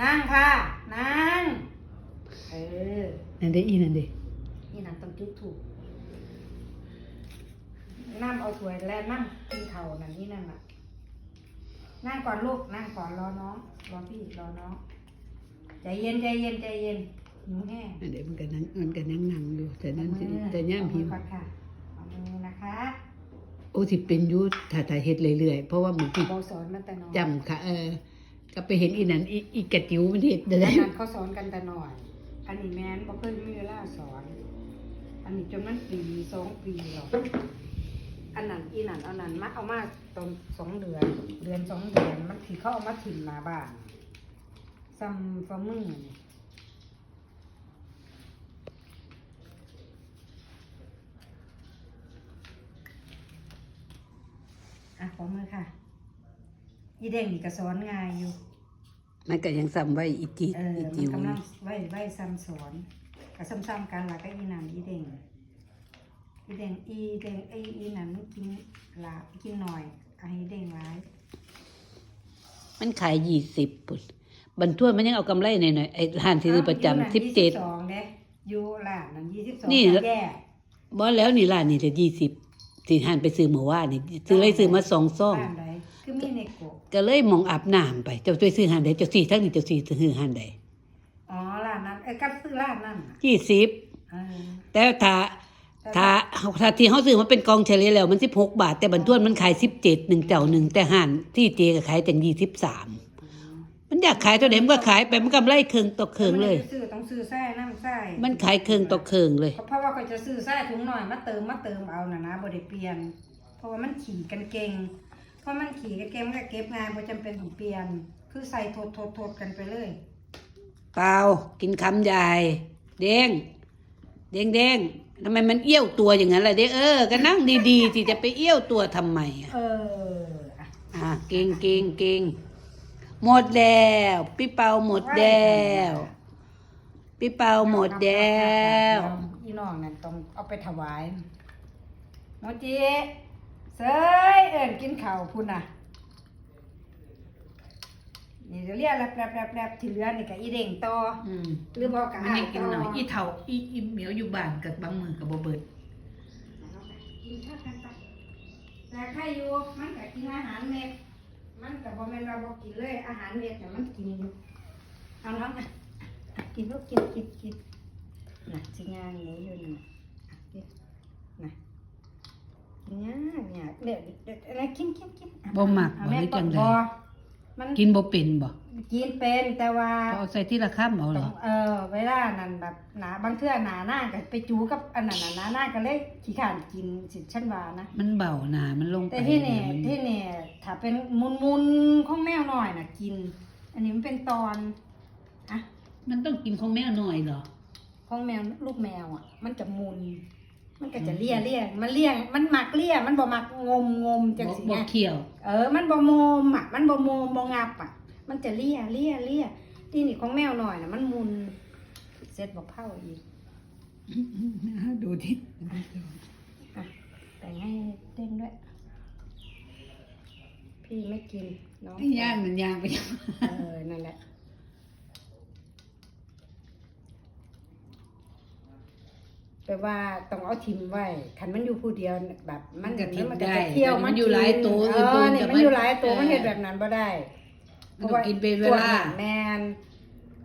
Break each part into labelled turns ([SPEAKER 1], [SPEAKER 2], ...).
[SPEAKER 1] นั่งค่ะ นั่ง เออ
[SPEAKER 2] นั่นเด้อีนั่นเด้
[SPEAKER 1] นี่นั่นต้องจุดถูกนั่งเอาถ้วยแล้วนั่งกินเข่าวนั่นนี่นั่นน่ะ นั่งก่อนลูก นั่งก่อนรอน้อง รอพี่รอน้อง ใจเย็นใจเย็นใจเย็นหิวแห้ง
[SPEAKER 2] นั่นเด้มันก็นั่งมันก็นั่งนั่งอยู่ แต่นั้นสิ
[SPEAKER 1] เอามือ
[SPEAKER 2] แต่ย่ามหิว
[SPEAKER 1] เอามือก่อนค่ะเอามือนะคะ
[SPEAKER 2] โอ้สิเป็นอยู่ถ้าถ้าเฮ็ดเรื่อยๆ เพราะว่ามันสิ
[SPEAKER 1] โบสอนมันแต่น้อย
[SPEAKER 2] จำค่ะ เออ ก็ไปเห็นอีนั่นอีอีกระจิ๋วมันเฮ็ดได้
[SPEAKER 1] อนนั้นเขาสอนกันแต่น้อย อันนี้แม่นบ่เคยมีเวลาสอน อันนี้จนมันปีสองปีหรอกอันนั้นอีนั่นเอันนั้นมาเอามาตอนสองเดือน เดือนสองเดือนมันที่เขาเอามาถิ่มหน้าบ้านซัมฟามือนี่อะของมือค่ะ อีเด้งนี่ก็สอนง่ายอยู่
[SPEAKER 2] มันก็ยังซ้ำไว้อีจิ
[SPEAKER 1] เออ
[SPEAKER 2] อี
[SPEAKER 1] มัน
[SPEAKER 2] จิ๋ว
[SPEAKER 1] กำลั
[SPEAKER 2] นี่
[SPEAKER 1] งไว้ไว้ซ้ำสอนกับซ้ำๆกันล่ะก็อีนันอีเด้งอีเด้งอีเด้งไออีนันมันกินหลากินหน่อยไอาให้เด้งร้าย
[SPEAKER 2] มันขายยี่สิบปุ่นบรรทวนมันยังเอากำไรหน่อยๆไอ้ร้านที่ซื้อประจำสิบเจ็ด
[SPEAKER 1] สองเด้อยู่ร้านนั้นยี่สิบสอง
[SPEAKER 2] นี่
[SPEAKER 1] แย่
[SPEAKER 2] บ่แล้วนี่ร้านนี่จะยี่สิบที่หันไปซื้อเมื่อวานนี่ซื้อเลยซื้อมาสองซอง
[SPEAKER 1] ร้านใด คือมีเนโกะ
[SPEAKER 2] ก็เลยมองอาบน้ำไป เจ้าช่วยซื้อหันใดเจ้าสี่ทั้งนี้เจ้าสี่ซื้อหันใด
[SPEAKER 1] อ๋อร้านนั้นเอ้ยก็ซื้อร้านนั้นน่ะ
[SPEAKER 2] ยี่สิบ
[SPEAKER 1] เออ
[SPEAKER 2] แต่ถ้าถ้าถ้าที่เขาซื้อมาเป็นกองเฉลี่ยแล้วมันสิบหกบาท แต่บรรทวนมันขายสิบเจ็ดหนึ่งเจ้าหนึ่งแต่หันที่เจก็ขายแต่ยี่สิบสามมันอยากขายเท่าไหร่มันก็ขายไปมันกำไรเคืองต่อเคืองเลย
[SPEAKER 1] ซื้อต้องซื้อไส้น้ำไส้
[SPEAKER 2] มันขายเคืองต่อเคืองเลย
[SPEAKER 1] เพราะว่าเขาจะซื้อไส้ถุงหน่อยมาเติมมาเติมเอาน่ะนะบ่ได้เปลี่ยน เพราะว่ามันขี่กันเก่ง เพราะมันขี่กันเก่งมันก็เก็บงานบ่จำเป็นต้องเปลี่ยน คือใส่โทดโทดโทดกันไปเลย
[SPEAKER 2] เปล่ากินคำใหญ่เด้งเด้งเด้งทำไมมันเอี้ยวตัวอย่างนั้นล่ะเด้เออก็นั่งดีๆที่จะไปเอี้ยวตัวทำไมอะ
[SPEAKER 1] เอออะ
[SPEAKER 2] อะเก่งเก่งเก่งหมดแล้วพี่เปาหมดแล้วพี่เปาหมดแล้ว
[SPEAKER 1] อีน้องนั่นต้องเอาไปถวายโมจิ เสยเอิ้นกินข้าวพุ่นน่ะ นี่เดี๋ยวเรียกแลบแลบแลบแลบที่เหลือนี่ก็อีเด้งต่อ
[SPEAKER 2] อืม
[SPEAKER 1] หรือบอกกับ
[SPEAKER 2] มันยังกินหน่อย
[SPEAKER 1] ต่
[SPEAKER 2] อีเถาอีอีเหมียวอยู่บ้านกับบางมือกับบ่เบิด
[SPEAKER 1] กินข้าวกันไปแต่ใครอยู่มันก็กินอาหารเม็ดมันก็บ่แม่นว่าบ่กินเลย อาหารเม็ดแต่ยมันกินอยู่เอาน้องอะกินลูกกินกินกินน่ะสิงานหนูอยู่นี่อะกินน่ะกิน ยากเนี่ยเดี๋ยวเดี๋ยวอะไรกินกินกินอะ
[SPEAKER 2] บ่มัก
[SPEAKER 1] อะ
[SPEAKER 2] บ่
[SPEAKER 1] แม่
[SPEAKER 2] ได้จังใด
[SPEAKER 1] บ่มัน
[SPEAKER 2] กินบ่เป็นบ่
[SPEAKER 1] กินเป็นแต่ว่า
[SPEAKER 2] เอาใส่ที่ละข้ามเอาเหร
[SPEAKER 1] ต้อ
[SPEAKER 2] อง
[SPEAKER 1] เออเวลานั้นแบบหนาบางเทื่อหนาหน้าก็ไปจูกับอันนั้นน่ะหนาหน้าก็เลยขี้ขานกินสิฉันว่านะ
[SPEAKER 2] มันเบาหนามันลงไป
[SPEAKER 1] แต่ที่เนี่ย
[SPEAKER 2] มั
[SPEAKER 1] ที่เนี่ยถ้าเป็นมุนมุนๆของแมวหน่อยน่ะกิน อันนี้มันเป็นตอนอะ
[SPEAKER 2] มันต้องกินของแม่หน่อยเหรอ
[SPEAKER 1] ของแมวลูกแมวอะ มันจะมุน มันก็จะเลี่ยเลี่ยมันเลี่ยมันหมักเลี่ยมันบ่หมักงมงมจัง
[SPEAKER 2] บ่
[SPEAKER 1] สิ
[SPEAKER 2] บ่
[SPEAKER 1] ไง
[SPEAKER 2] เคี่ยว
[SPEAKER 1] เออ มันบ่โมมอะมันบ่โมมบ่งับอะ มันจะเลี่ยเลี่ยเลี่ยที่นี่ของแมวหน่อยน่ะมันมุนเสร็จบ่เผาอีก
[SPEAKER 2] ดูที่
[SPEAKER 1] อะแต่งให้เต้นด้วย พี่ไม่กินน้อง
[SPEAKER 2] ย่างมันย่างไป
[SPEAKER 1] เออนั่นแหละ แปลว่าต้องเอาทิมไว้คันมันอยู่ผู้เดียวแบบมัน
[SPEAKER 2] มันก็ทิ่ม
[SPEAKER 1] มัน
[SPEAKER 2] ได้
[SPEAKER 1] จะเที่ยว
[SPEAKER 2] แต่มันอยู่หลายตัว
[SPEAKER 1] เอ
[SPEAKER 2] อื่น
[SPEAKER 1] อ
[SPEAKER 2] เพิ่น
[SPEAKER 1] เนี่ย
[SPEAKER 2] จะ
[SPEAKER 1] มันอยู่หลายตัว
[SPEAKER 2] เออ
[SPEAKER 1] มันเห็นแบบนั้นบ่ได้
[SPEAKER 2] มันต้องกินเป็นเวลา
[SPEAKER 1] พกแมน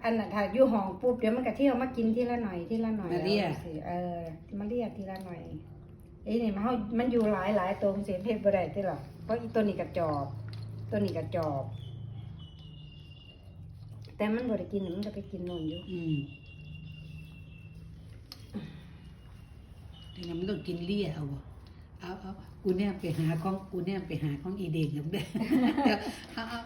[SPEAKER 1] อันน่ะถ้าอยู่ห้องปุ๊บเดี๋ยวมันก็เที่ยวมากินทีละหน่อยทีละหน่อย
[SPEAKER 2] มาเรีย
[SPEAKER 1] แล้วสิเออมาเรียทีละหน่อยไอ้นี่มันเฮามันอยู่หลายหลายตัวเสียเพศบ่ได้ติหรอกเพราะอีตัวนี้กระจอบ ตัวนี้กระจอบ แต่มันบ่ได้กินมันก็ไปกินนนอยู่
[SPEAKER 2] อื มทีนี้มันต้องกินเลี่ยเอาบ่เอาเอากูเนี่ยไปหาของกูเนี่ยไปหาของอีเด็กกับเด้อเดี๋ยวเอาเอา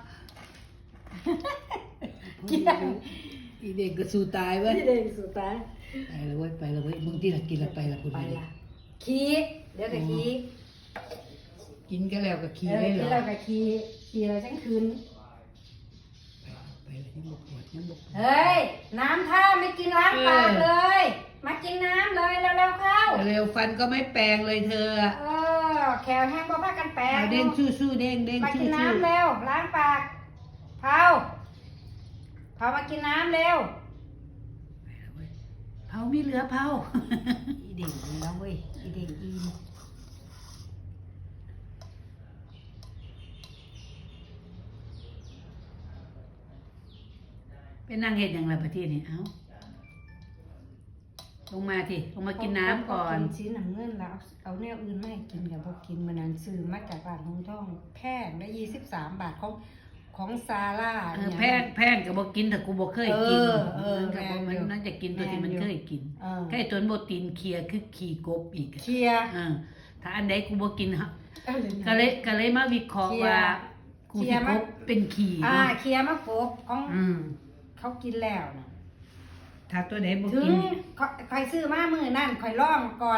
[SPEAKER 2] อีเด็กก็สู้ตายเว้ย
[SPEAKER 1] ที่เด็กสุดท้าย
[SPEAKER 2] ไปเลยเว้ยไปเลยเว้ยมึงที่ละกินละไปละคุณ
[SPEAKER 1] ไป
[SPEAKER 2] ไป
[SPEAKER 1] ละขี้เดี๋ยวก็ขี้
[SPEAKER 2] กินก็แล้วก็ขี้
[SPEAKER 1] เออ
[SPEAKER 2] ได้เหร
[SPEAKER 1] ขี้
[SPEAKER 2] อ
[SPEAKER 1] เราก็ขี้ขี้เราจังคืน
[SPEAKER 2] ไปเลยยังบกปวดยังบกปวด
[SPEAKER 1] เฮ้ย น้ำท่าไม่กินล้างปากเลย กินน้ำเลยเร็วๆเข้า
[SPEAKER 2] เร็วฟันก็ไม่แปลงเลยเธอ
[SPEAKER 1] เออ แขวแห้งบ่พากันแปลง
[SPEAKER 2] เอาเด้งสู้สู้ๆเด้งเด้ง
[SPEAKER 1] มา
[SPEAKER 2] สู้
[SPEAKER 1] กิน
[SPEAKER 2] สู้
[SPEAKER 1] น้ำเร็ว ล้างปากเผาเผามากินน้ำเร็ว
[SPEAKER 2] เผามีเหลือเผา
[SPEAKER 1] อีเด่งอีแล้วเว้ย อีเด่งอีน
[SPEAKER 2] เป็นนางเห็ดอย่างไรประเทศนี่เอ้า ลงมาทีลงมากินน้ำก่อน
[SPEAKER 1] กินสีน้ำเงินแล้ว เอาแนวอื่นไม่ให้กินกับพวกกินมันนั้นซื้อมาจากบ้านหงทองแพงได้ยี่สิบสามบาทของของซาร่า
[SPEAKER 2] เออ
[SPEAKER 1] เนี่ย
[SPEAKER 2] แพงแพงก็บ่กินแต่กูบ่เคยกิน
[SPEAKER 1] เออเออ
[SPEAKER 2] มันก็บ่
[SPEAKER 1] แม่
[SPEAKER 2] มัน
[SPEAKER 1] นอยู่
[SPEAKER 2] น่าจะกินตัวที่มัน
[SPEAKER 1] แม่นอยู่
[SPEAKER 2] เคยกิน
[SPEAKER 1] เออ
[SPEAKER 2] แค่ตัวบ่ตีนเคลียร์คือขี่กบอีก
[SPEAKER 1] เคลียร์
[SPEAKER 2] เออถ้าอันใดกูบ่กินฮะ
[SPEAKER 1] เอ้ย
[SPEAKER 2] ก็เลยก็เลยมาวิเคราะห์
[SPEAKER 1] เคลียร์
[SPEAKER 2] ว่ากู
[SPEAKER 1] เคลี
[SPEAKER 2] สิ
[SPEAKER 1] ยร์
[SPEAKER 2] ก
[SPEAKER 1] มา
[SPEAKER 2] บเป็นขี่
[SPEAKER 1] อ่า
[SPEAKER 2] เนาะ
[SPEAKER 1] เคลียร์มะกบของ
[SPEAKER 2] อืม
[SPEAKER 1] เขากินแล้วนะ
[SPEAKER 2] ถ้าตัวใดบ่
[SPEAKER 1] ถึ
[SPEAKER 2] กิ
[SPEAKER 1] ง
[SPEAKER 2] น
[SPEAKER 1] คอยซื้อมามือนั่นคอยล่องก่อน